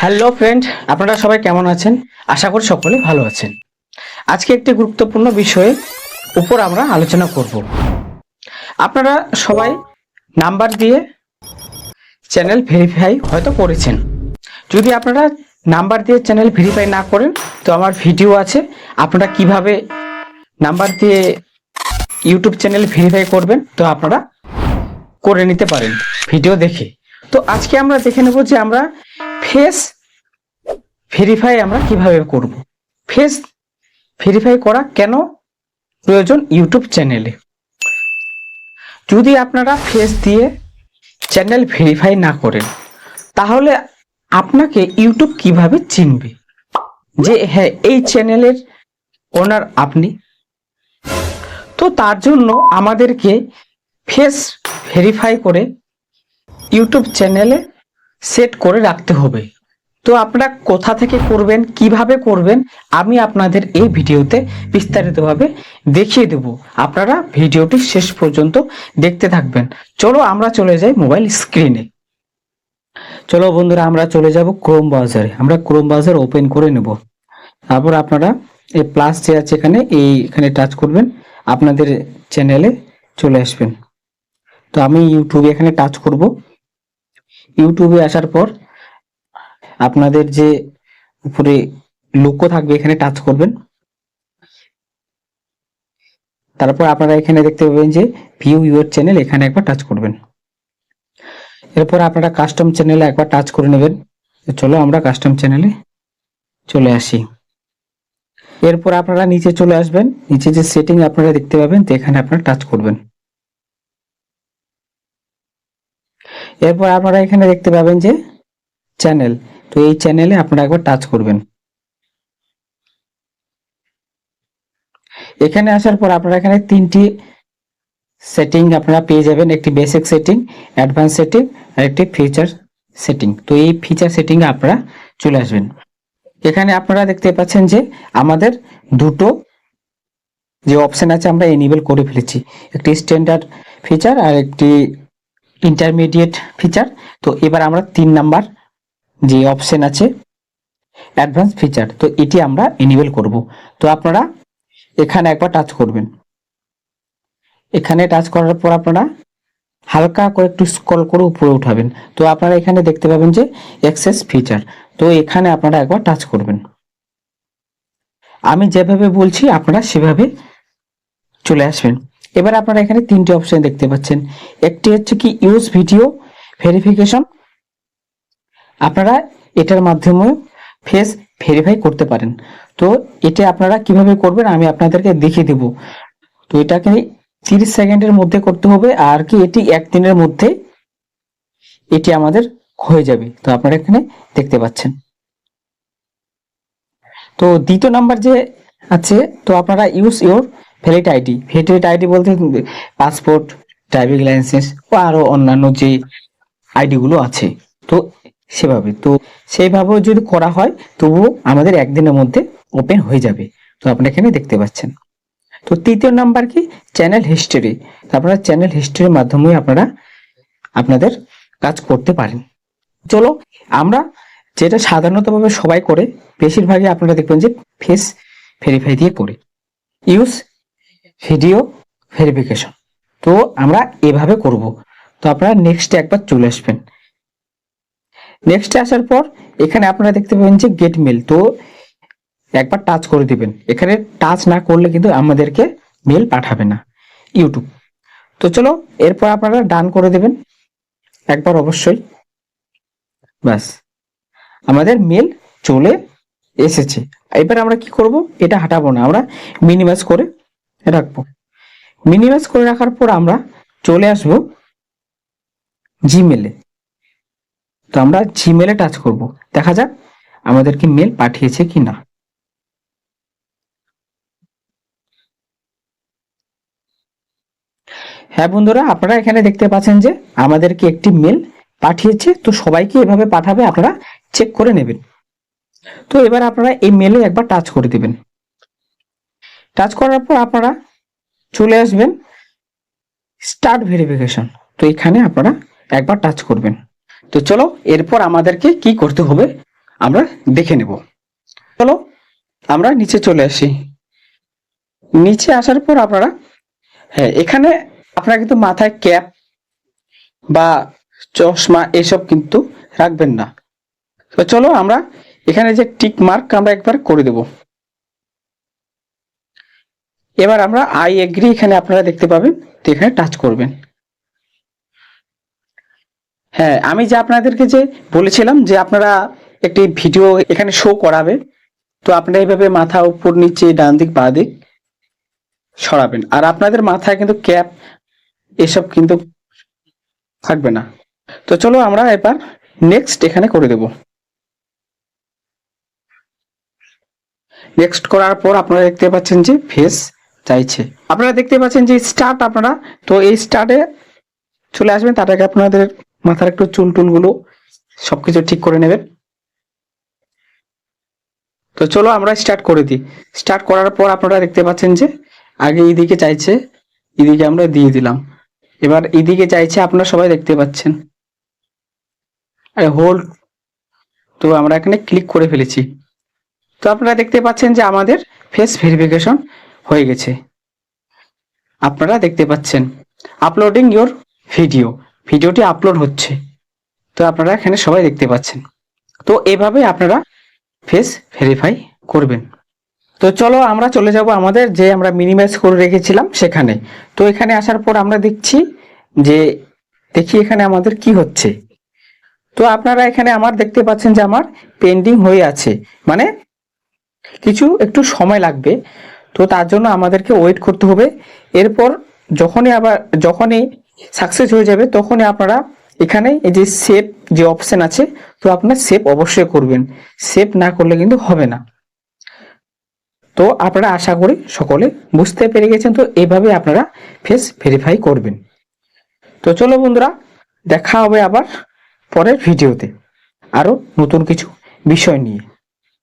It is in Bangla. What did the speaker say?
হ্যালো ফ্রেন্ড আপনারা সবাই কেমন আছেন? আশা করি সকলে ভালো আছেন। আজকে একটি গুরুত্বপূর্ণ বিষয়ে উপর আমরা আলোচনা করব। আপনারা সবাই নাম্বার দিয়ে চ্যানেল ভেরিফাই হয়তো করেছেন। যদি আপনারা নাম্বার দিয়ে চ্যানেল ভেরিফাই না করেন, তো আমার ভিডিও আছে। আপনারা কীভাবে নাম্বার দিয়ে ইউটিউব চ্যানেল ভেরিফাই করবেন, তো আপনারা করে নিতে পারেন ভিডিও দেখে। তো আজকে আমরা দেখে নেব যে আমরা ফেস ভেরিফাই আমরা কীভাবে করব? ফেস ভেরিফাই করা কেন প্রয়োজন ইউটিউব চ্যানেলে যদি আপনারা ফেস দিয়ে চ্যানেল ভেরিফাই না করেন, তাহলে আপনাকে ইউটিউব কীভাবে চিনবে? যে হ্যাঁ এই চ্যানেলের ওনার আপনি। তো তার জন্য আমাদেরকে ফেস ভেরিফাই করে ইউটিউব চ্যানেলে সেট করে রাখতে হবে। তো আপনারা কোথা থেকে করবেন, কীভাবে করবেন, আমি আপনাদের এই ভিডিওতে বিস্তারিতভাবে দেখিয়ে দেব। আপনারা ভিডিওটি শেষ পর্যন্ত দেখতে থাকবেন। চলো আমরা চলে যাই মোবাইল স্ক্রিনে চলো বন্ধুরা, আমরা চলে যাব ক্রোম ব্রাউজারে আমরা ক্রোম ব্রাউজার ওপেন করে নেব। তারপর আপনারা এই প্লাস যে আছে এখানে, এই এখানে টাচ করবেন। আপনাদের চ্যানেলে চলে আসবেন। তো আমি ইউটিউবে এখানে টাচ করব। ইউটিউবে আসার পর আপনাদের যে উপরে লোকো থাকবে, এখানে টাচ করবেন। তারপর আপনারা এখানে দেখতে পাবেন যে ভিউ ইউর চ্যানেল এখানে একবার টাচ করবেন। এরপর আপনারা কাস্টম চ্যানেলে একবার টাচ করে নেবেন। চলো আমরা কাস্টম চ্যানেলে চলে আসি। এরপর আপনারা নিচে চলে আসবেন। নিচে যে সেটিং আপনারা দেখতে পাবেন, তো এখানে আপনারা টাচ করবেন। এরপর আপনারা এখানে দেখতে পাবেন যে চ্যানেল তো এই চ্যানেলে আপনারা একবার টাচ করবেন। এখানে আসার পর আপনারা এখানে তিনটি সেটিং আপনারা পেয়ে যাবেন। একটি বেসিক সেটিং অ্যাডভান্স সেটিং আর একটি ফিচার সেটিং তো এই ফিচার সেটিং এ আপনারা চলে আসবেন। এখানে আপনারা দেখতে পাচ্ছেন যে আমাদের দুটো যে অপশন আছে আমরা এনেবল করে ফেলেছি। একটি স্ট্যান্ডার্ড ফিচার আর একটি ইন্টারমিডিয়েট ফিচার তো এবার আমরা তিন নাম্বার যে অপশন আছে অ্যাডভান্স ফিচার তো এটি আমরা এনেবল করব। তো আপনারা এখানে একবার টাচ করবেন। এখানে টাচ করার পর আপনারা হালকা করে একটু স্ক্রল করে উপরে উঠাবেন। তো আপনারা এখানে দেখতে পাবেন যে এক্সেস ফিচার তো এখানে আপনারা একবার টাচ করবেন। আমি যেভাবে বলছি, আপনারা সেভাবে চলে আসবেন। এবার আপনারা এখানে তিনটি অপশন দেখতে পাচ্ছেন। একটি হচ্ছে কি ইউজ ভিডিও ভেরিফিকেশন আপনারা এটার মাধ্যমে ফেস ভেরিফাই করতে পারেন। তো এটা আপনারা কীভাবে করবেন আমি আপনাদেরকে দেখিয়ে দেব। তো এটাকে তিরিশ সেকেন্ডের মধ্যে করতে হবে আর কি এটি একদিনের মধ্যে এটি আমাদের হয়ে যাবে। তো আপনারা এখানে দেখতে পাচ্ছেন। তো দ্বিতীয় নাম্বার যে আছে, তো আপনারা use your valid ID valid ID বলতে পাসপোর্ট ড্রাইভিং লাইসেন্স ও আরও অন্যান্য যে আইডি গুলো আছে। তো সেভাবে, তো সেইভাবেও যদি করা হয়, তবুও আমাদের একদিনের মধ্যে ওপেন হয়ে যাবে। তো আপনারা এখানে দেখতে পাচ্ছেন। তো তৃতীয় নাম্বার কি? চ্যানেল হিস্টরি আপনারা চ্যানেল হিস্টরির মাধ্যমে আপনারা আপনাদের কাজ করতে পারেন। চলো, আমরা যেটা সাধারণতভাবে সবাই করে, বেশিরভাগই আপনারা দেখবেন যে ফেস ভেরিফাই দিয়ে করে। ইউজ ভিডিও ভেরিফিকেশন তো আমরা এভাবে করব। তো আপনারা নেক্সটে একবার চলে আসবেন। নেক্সটে আসার পর এখানে আপনারা দেখতে পাবেন যে গেট মেল তো একবার টাচ করে দিবেন। এখানে টাচ না করলে কিন্তু আমাদেরকে মেল পাঠাবে না ইউটিউব তো চলো, এরপর আপনারা ডান করে দেবেন। একবার অবশ্যই। ব্যাস। আমাদের মেল চলে এসেছে। এবার আমরা কি করব? এটা হাঁটাবো না। আমরা মিনিমাইজ করে রাখব। মিনিমাইজ করে রাখার পর আমরা চলে আসব জিমেলে তো আমরা জিমেলে টাচ করব। দেখা যাক আমাদেরকে মেল পাঠিয়েছে কি না হ্যাঁ বন্ধুরা, আপনারা এখানে দেখতে পাচ্ছেন যে আমাদেরকে একটি মেল পাঠিয়েছে। তো সবাইকে এভাবে পাঠাবে, আপনারা চেক করে নেবেন। তো এবার আপনারা এই মেলে একবার টাচ করে দিবেন। টাচ করার পর আপনারা চলে আসবেন স্টার্ট ভেরিফিকেশন তো এখানে আপনারা একবার টাচ করবেন। তো চলো এরপর আমাদেরকে কি করতে হবে আমরা দেখে নেব। চলো আমরা নিচে চলে আসি। নিচে আসার পর আপনারা হ্যাঁ এখানে আপনারা কিন্তু মাথায় ক্যাপ বা চশমা এসব কিন্তু রাখবেন না। তো চলো আমরা এখানে যে টিক মার্ক আমরা একবার করে দেব। এবার আমরা আই এগ্রি এখানে আপনারা দেখতে পাবেন, তো এখানে টাচ করবেন। হ্যাঁ আমি যে আপনাদেরকে যে বলেছিলাম যে আপনারা একটি ভিডিও এখানে শো করাবে, তো আপনারা এইভাবে মাথা উপর নিচে ডান দিক বা দিক সরাবেন। আর আপনাদের মাথায় কিন্তু ক্যাপ এসব কিন্তু থাকবে না। তো চলো আমরা এবার নেক্সট এখানে করে দেব। নেক্সট করার পর আপনারা দেখতে পাচ্ছেন যে ফেস চাইছে। আপনারা দেখতে পাচ্ছেন যে স্টার্ট আপনারা, তো এই স্টার্টে চলে আসবেন, তার আগে আপনাদের মাথার একটু চুল টুলগুলো সবকিছু ঠিক করে নেবেন। তো চলো আমরা স্টার্ট করে দিই। স্টার্ট করার পর আপনারা দেখতে পাচ্ছেন যে আগে এইদিকে চাইছে এদিকে আমরা দিয়ে দিলাম। এবার এদিকে চাইছে, আপনারা সবাই দেখতে পাচ্ছেন। আরে হোল্ড তো আমরা এখানে ক্লিক করে ফেলেছি। তো আপনারা দেখতে পাচ্ছেন যে আমাদের ফেস ভেরিফিকেশন হয়ে গেছে। আপনারা দেখতে পাচ্ছেন আপলোডিং ইওর ভিডিও ভিডিওটি আপলোড হচ্ছে। তো আপনারা এখানে সবাই দেখতে পাচ্ছেন। তো এভাবে আপনারা ফেস ভেরিফাই করবেন। তো চলো আমরা চলে যাব আমাদের যে আমরা মিনিমাইজ করে রেখেছিলাম সেখানে। তো এখানে আসার পর আমরা দেখছি যে, দেখি এখানে আমাদের কি হচ্ছে। তো আপনারা এখানে আমার দেখতে পাচ্ছেন যে আমার পেন্ডিং হয়ে আছে। মানে কিছু একটু সময় লাগবে। তো তার জন্য আমাদেরকে ওয়েট করতে হবে। এরপর যখনই আবার, যখনই সাকসেস হয়ে যাবে, তখনই আপনারা এখানে এই যে সেভ যে অপশন আছে, তো আপনারা সেভ অবশ্যই করবেন। সেভ না করলে কিন্তু হবে না। তো আপনারা আশা করি সকলে বুঝতে পেরে গেছেন, তো এভাবে আপনারা ফেস ভেরিফাই করবেন। তো চলো বন্ধুরা, দেখা হবে আবার পরের ভিডিওতে আরও নতুন কিছু বিষয় নিয়ে।